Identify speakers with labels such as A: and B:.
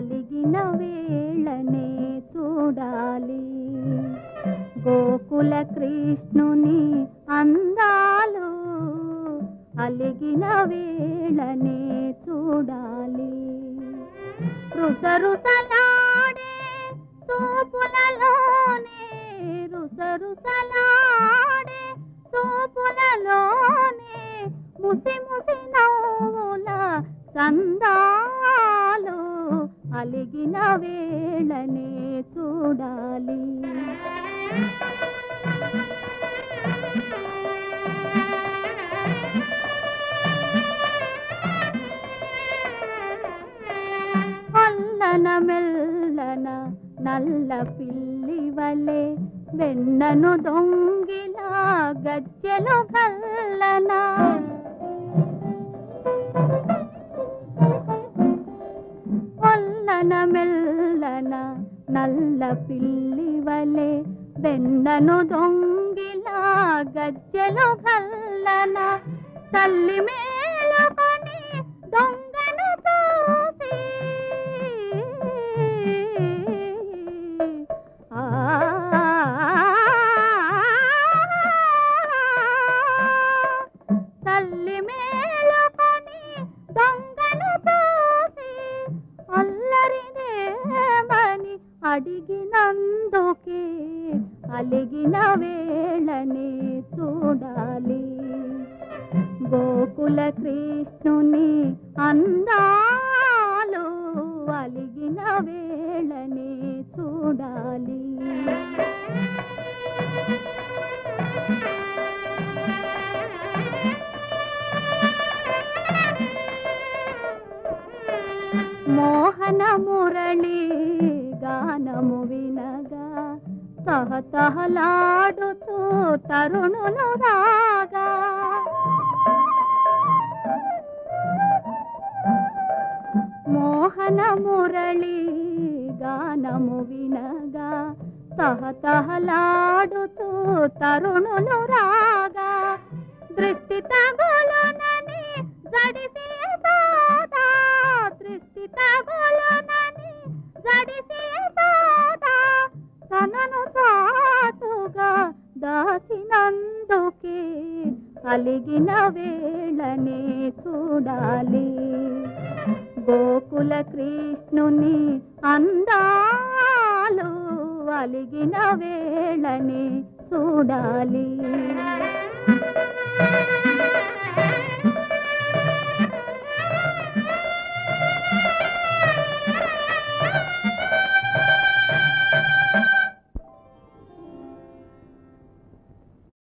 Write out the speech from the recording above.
A: కలిగిన వేళనే చూడాలి. గోకుల కృష్ణుని అందాలు అలిగిన వేళనే చూడాలి. రుసరుసలాడే చూపులలోనే ముసి ముసి నవ్వుల సందా అలిగిన వేళనే చూడాలి. అల్లన మెల్లన నల్ల పిల్లి వలె వెన్నను దొంగిలా గజ్జెలు గల్లన మెల్లన మెల్లన నల్ల పిల్లి వలె వెన్నను దొంగిలా గజ్జెలు గల్లన తల్లి మే అడిగినందుకే అలిగిన వేళనే చూడాలి. గోకుల కృష్ణుని అందాలు అలిగిన వేళనే చూడాలి. మోహన మురళి గానము వినగా తహతహలాడుతూ తరుణులు రాగా. మోహన మురళి గానము వినగా తహతహలాడుతూ తరుణులు రాగా. అలిగిన వేళనే చూడాలి. గోకుల కృష్ణుని అందాలు అలిగిన వేళనే చూడాలి.